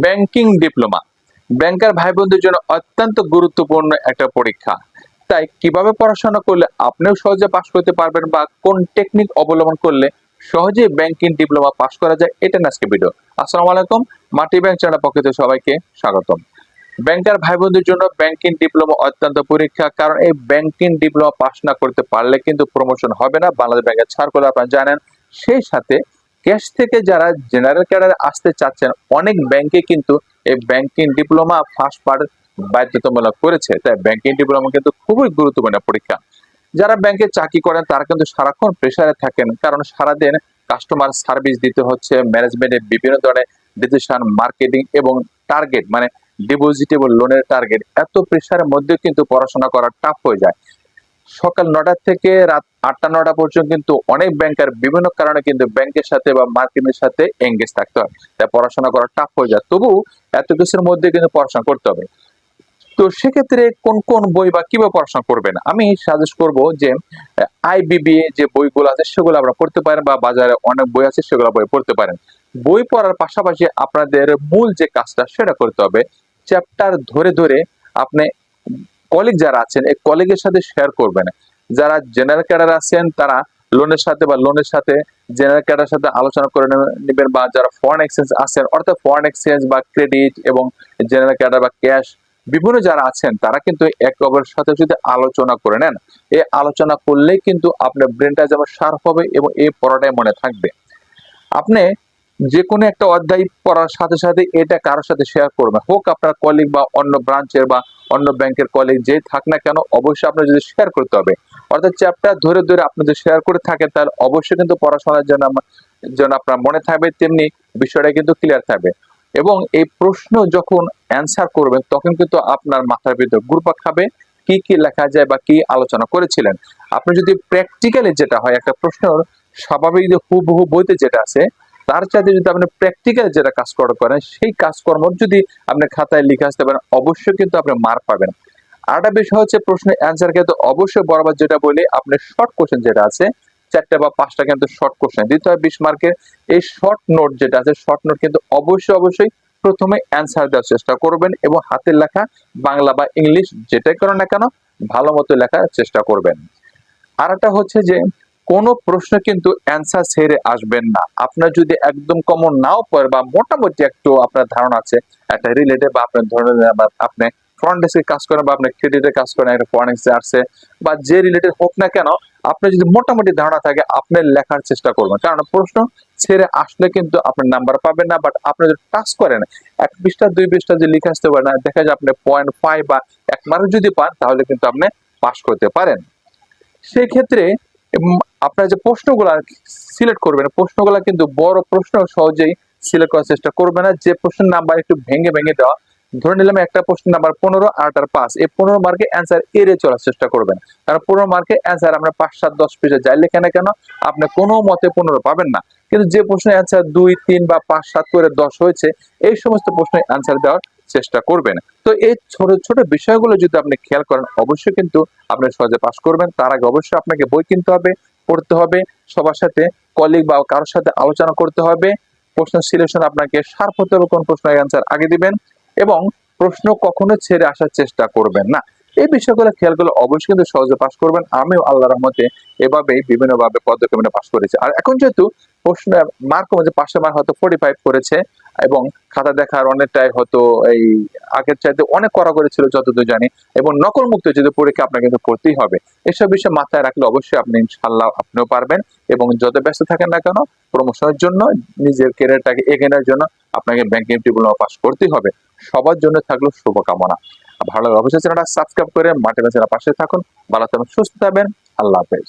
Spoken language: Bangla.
ব্যাংকিং ডিপ্লোমা ব্যাংকার ভাই বোনদের জন্য অত্যন্ত গুরুত্বপূর্ণ একটা পরীক্ষা। তাই কীভাবে পড়াশোনা করলে আপনিও সহজে পাশ করতে পারবেন বা কোন টেকনিক অবলম্বন করলে সহজে ব্যাংকিং ডিপ্লোমা পাশ করা যায়, এটা আজকে ভিডিও আসসালামু আলাইকুম, মাটি ব্যাংক চ্যানেল পক্ষ সবাইকে স্বাগতম। ব্যাংকার ভাই বোনদের জন্য ব্যাংকিং ডিপ্লোমা অত্যন্ত পরীক্ষা, কারণ এই ব্যাংকিং ডিপ্লোমা পাস না করতে পারলে কিন্তু প্রমোশন হবে না। বাংলাদেশ ব্যাংকের ছাড় করে আপনারা জানেন, সেই সাথে ক্যাশ থেকে যারা জেনারেল ক্যাডারে আসতে চাচ্ছেন, অনেক ব্যাংকে কিন্তু এই ব্যাংকিং ডিপ্লোমা ফার্স্ট পার্ট বাধ্যতামূলক করেছে। তাই ব্যাংকিং ডিপ্লোমা কিন্তু খুবই গুরুত্বপূর্ণ পরীক্ষা। যারা ব্যাংকে চাকরি করেন, তারা কিন্তু সারাক্ষণ প্রেশারে থাকেন, কারণ সারাদিন কাস্টমার সার্ভিস দিতে হচ্ছে ম্যানেজমেন্টের বিভিন্ন ধরনের ডিসিশন মার্কেটিং এবং টার্গেট মানে ডিপোজিটেবল লোনের টার্গেট এত প্রেশারের মধ্যে কিন্তু পড়াশোনা করা টাফ হয়ে যায়। সকাল নটা থেকে রাত আটটা নটা পর্যন্ত কিন্তু অনেক ব্যাংকার বিভিন্ন কারণে কিন্তু ব্যাংকের সাথে বা মার্কেটের সাথে এঙ্গেজ থাকতে হয়। তাই পড়াশোনা করা টাফ হয়ে যায়। তবু এত কিছুর মধ্যে কিন্তু পড়াশোনা করতে হবে। তো সেক্ষেত্রে কোন কোন বই বা কীভাবে পড়াশোনা করবেন? আমি সাজেস্ট করব যে আই আইবিবিএ যে বইগুলো আছে, সেগুলো আপনারা পড়তে পারেন বা বাজারে অনেক বই আছে, সেগুলো বই পড়তে পারেন। বই পড়ার পাশাপাশি আপনাদের মূল যে কাজটা, সেটা করতে হবে। চ্যাপ্টার ধরে ধরে আপনি কলিগ যারা আছেন, এই কলিগের সাথে শেয়ার করবেন। যারা জেনারেল ক্যাডার আছেন, তারা লোনের সাথে বা লোনের সাথে জেনারেল ক্যাডার সাথে আলোচনা করে নেবেন বা যারা ফরেন এক্সচেঞ্জ আছেন, অর্থাৎ ফরেন এক্সচেঞ্জ বা ক্রেডিট এবং জেনারেল ক্যাডার বা ক্যাশ বিভিন্ন যারা আছেন, তারা কিন্তু এক অপরের সাথে যদি আলোচনা করে নেন, এই আলোচনা করলেই কিন্তু আপনার ব্রেনটা যেমন শার্প হবে এবং এই পড়াটাই মনে থাকবে। আপনি যে কোনো একটা অধ্যায় পড়ার সাথে সাথে এটা কারোর সাথে শেয়ার করবে। হোক আপনার কলিগ বা অন্য ব্রাঞ্চের বা অন্য ব্যাংকের কলিগ যে থাক না কেন, অবশ্যই আপনার যদি শেয়ার করতে হবে। অর্থাৎ চ্যাপ্টার ধরে ধরে আপনি যদি শেয়ার করে থাকেন, তাহলে অবশ্যই কিন্তু পড়াশোনার জন্য জন্য আপনার মনে থাকবে, তেমনি বিষয়টা কিন্তু ক্লিয়ার থাকবে। এবং এই প্রশ্ন যখন অ্যান্সার করবেন তখন কিন্তু আপনার মাথার ভিতর গুরপাক খাবে, কি কি লেখা যায় বা কি আলোচনা করেছিলেন। আপনি যদি প্র্যাকটিক্যালি যেটা হয়, একটা প্রশ্নের স্বাভাবিক যে হুবহু বইতে যেটা আছে তার চাইতে যদি আপনি প্র্যাকটিক্যাল যেটা কাজকর্ম করেন, সেই কাজকর্ম যদি আপনি খাতায় লিখে আসতে পারেন, অবশ্যই কিন্তু আপনি মার্ক পাবেন। আরেকটা বিষয় হচ্ছে প্রশ্নের অ্যান্সার কিন্তু অবশ্যই বরাবর যেটা বলি, আপনি শর্ট কোশ্চেন যেটা আছে, চারটা বা পাঁচটা কিন্তু শর্ট কোশ্চেন দিতে হয় বিশ মার্কের এই শর্ট নোট যেটা আছে শর্ট নোট কিন্তু অবশ্যই অবশ্যই প্রথমে অ্যান্সার দেওয়ার চেষ্টা করবেন এবং হাতের লেখা বাংলা বা ইংলিশ যেটাই করো না কেন, ভালো মতো লেখার চেষ্টা করবেন। আর একটা হচ্ছে যে কোন প্রশ্ন কিন্তু অ্যান্সার ছেড়ে আসবেন না। আপনার যদি একদম কমন নাও পড়ে বা মোটামুটি একটু আপনার ধারণা আছে, একটা রিলেটেড বা আপনার ধরনের আপনি ফ্রন্ট ডেস্কে কাজ করেন বা আপনি ক্রেডিটে কাজ করেন, একটা ফরেন আসছে, বা যে রিলেটেড হোক না কেন, আপনার যদি মোটামুটি ধারণা থাকে, আপনি লেখার চেষ্টা করবেন। কারণ প্রশ্ন ছেড়ে আসলে কিন্তু আপনি নাম্বার পাবেন না বাট আপনি যদি টাচ করেন, এক পৃষ্ঠা, দুই পৃষ্ঠা যদি লিখে আসতে পারেন, দেখা যায় আপনি পয়েন্ট ফাইভ বা এক মার্ক যদি পান, তাহলে কিন্তু আপনি পাস করতে পারেন। সেই আপনার যে প্রশ্নগুলো সিলেক্ট করবেন, প্রশ্নগুলো কিন্তু বড় প্রশ্ন সহজেই সিলেক্ট করার চেষ্টা করবে না। যে প্রশ্নের নাম্বার একটু ভেঙে ভেঙে দেওয়া, ধরে নিলাম একটা প্রশ্ন নাম্বার পনেরো আর পাঁচ, এই পনেরো মার্কে অ্যান্সার এড়িয়ে চলার চেষ্টা করবেন। কারণ পনেরো মার্কে অ্যান্সার আমরা পাঁচ, সাত, দশ পেজে যাই লেখে না কেন, আপনি কোনো মতে পনেরো পাবেন না। কিন্তু যে প্রশ্নের অ্যান্সার দুই, তিন বা পাঁচ, সাত করে দশ হয়েছে, এই সমস্ত প্রশ্নের অ্যান্সার দেওয়ার চেষ্টা করবেন। তো এই ছোট ছোট বিষয়গুলো যদি আপনি খেয়াল করেন, অবশ্যই কিন্তু আপনি সহজে পাস করবেন। তার আগে অবশ্যই আপনাকে বই কিনতে হবে, পড়তে হবে, সবার সাথে কলিগ বা কারোর সাথে আলোচনা করতে হবে। প্রশ্ন সিলেকশন আপনাকে শার্প হতে হবে কোন প্রশ্নের অ্যান্সার আগে দিবেন এবং প্রশ্ন কখনো ছেড়ে আসার চেষ্টা করবেন না। এই বিষয়গুলো খেয়াল করলে অবশ্যই কিন্তু সহজে পাস করবেন। আমিও আল্লাহ রহমতে এভাবেই বিভিন্ন ভাবে পদক্ষেপে পাস করেছি। আর এখন যেহেতু প্রশ্ন মার্ক মধ্যে পাশে মার্ক হয়তো ফোর্টি ফাইভ করেছে এবং খাতা দেখার অনেকটাই হয়তো এই আগের চাইতে অনেক করা করেছিল যতদূর জানি, এবং নকল মুক্ত যদি পরীক্ষা আপনাকে কিন্তু করতেই হবে। এসব বিষয় মাথায় রাখলে অবশ্যই আপনি ইনশাল্লাহ আপনিও পারবেন, এবং যত ব্যস্ত থাকেন না কেন প্রমোশনের জন্য, নিজের ক্যারিয়ারটাকে এগিয়ে নেওয়ার জন্য আপনাকে ব্যাংকিং ডিপ্লোমা পাস করতেই হবে। সবার জন্য থাকল শুভকামনা। ভালো অবশ্যই চ্যানেলটা সাবস্ক্রাইব করে মাঠে চ্যানেল পাশে থাকুন। ভালো থাকবেন সুস্থ থাকবেন। আল্লাহ হাফেজ।